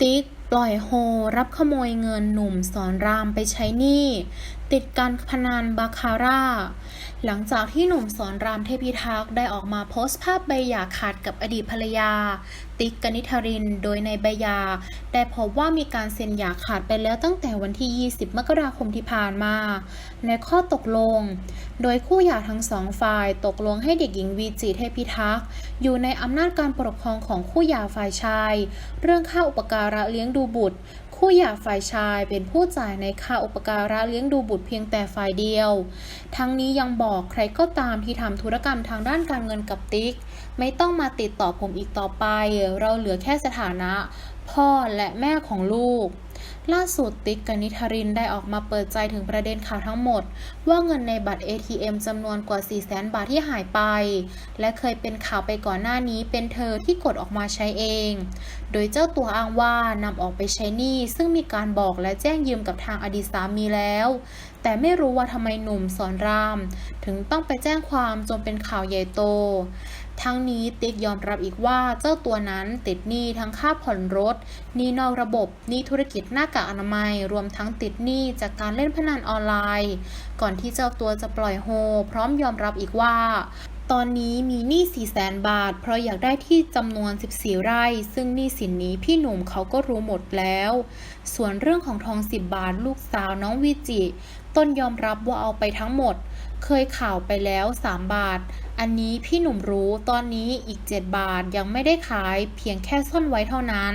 ติ๊ก ปล่อยโฮ รับขโมยเงินหนุ่มสอนรามไปใช้หนี้ ติดการพนันบาคาร่า หลังจากที่หนุ่มสอนรามเทพิทักษ์ได้ออกมาโพสต์ภาพใบหย่าขาดกับอดีตภรรยา ติ๊กกนิธาริน โดยในใบหย่าได้พบว่ามีการเซ็นหย่าขาดไปแล้วตั้งแต่วันที่ 20 มกราคมที่ผ่านมา ในข้อตกลง โดยคู่หย่าทั้งสองฝ่ายตกลงให้เด็กหญิงวีจิเทพิทักษ์อยู่ในอำนาจการปกครองของคู่หย่าฝ่ายชาย เรื่องค่าอุปการะเลี้ยงดูบุตร คู่หย่าฝ่ายชายเป็นผู้จ่ายในค่าอุปการะเลี้ยงดูบุตรเพียงแต่ฝ่ายเดียว ทั้งนี้ยังบอกใครก็ตามที่ทำธุรกรรมทางด้านการเงินกับติ๊ก ไม่ต้องมาติดต่อผมอีกต่อไป เราเหลือแค่สถานะ พ่อและแม่ของลูก ล่าสุดติ๊กกนิธรินได้ออกมาเปิดใจถึงประเด็นข่าวทั้งหมด ว่าเงินในบัตร ATM จำนวนกว่า 4 0 0แสนบาทที่หายไป และเคยเป็นข่าวไปก่อนหน้านี้เป็นเธอที่กดออกมาใช้เอง โดยเจ้าตัวอ้างว่านำออกไปใช้หนี้ซึ่งมีการบอกและแจ้งยืมกับทางอดีตสามีแล้ว แต่ไม่รู้ว่าทำไมหนุ่มสอนราม ถึงต้องไปแจ้งความจนเป็นข่าวใหญ่โต ทั้งนี้ติ๊กยอมรับอีกว่าเจ้าตัวนั้นติดหนี้ทั้งค่าผ่อนรถหนี้นอกระบบหนี้ธุรกิจหน้ากากอนามัย รวมทั้งติดหนี้จากการเล่นพนันออนไลน์ ก่อนที่เจ้าตัวจะปล่อยโฮ พร้อมยอมรับอีกว่าตอนนี้มีหนี้4 0 0แสนบาท เพราะอยากได้ที่จำนวน 14 ไร่ ซึ่งหนี้สินนี้พี่หนุ่มเขาก็รู้หมดแล้ว ส่วนเรื่องของทอง 10 บาทลูกสาวน้องวิจิ ต้นยอมรับว่าเอาไปทั้งหมด เคยข่าวไปแล้ว 3 บาท อันนี้พี่หนุ่มรู้ตอนนี้อีก 7 บาทยังไม่ได้ขายเพียงแค่ซ่อนไว้เท่านั้น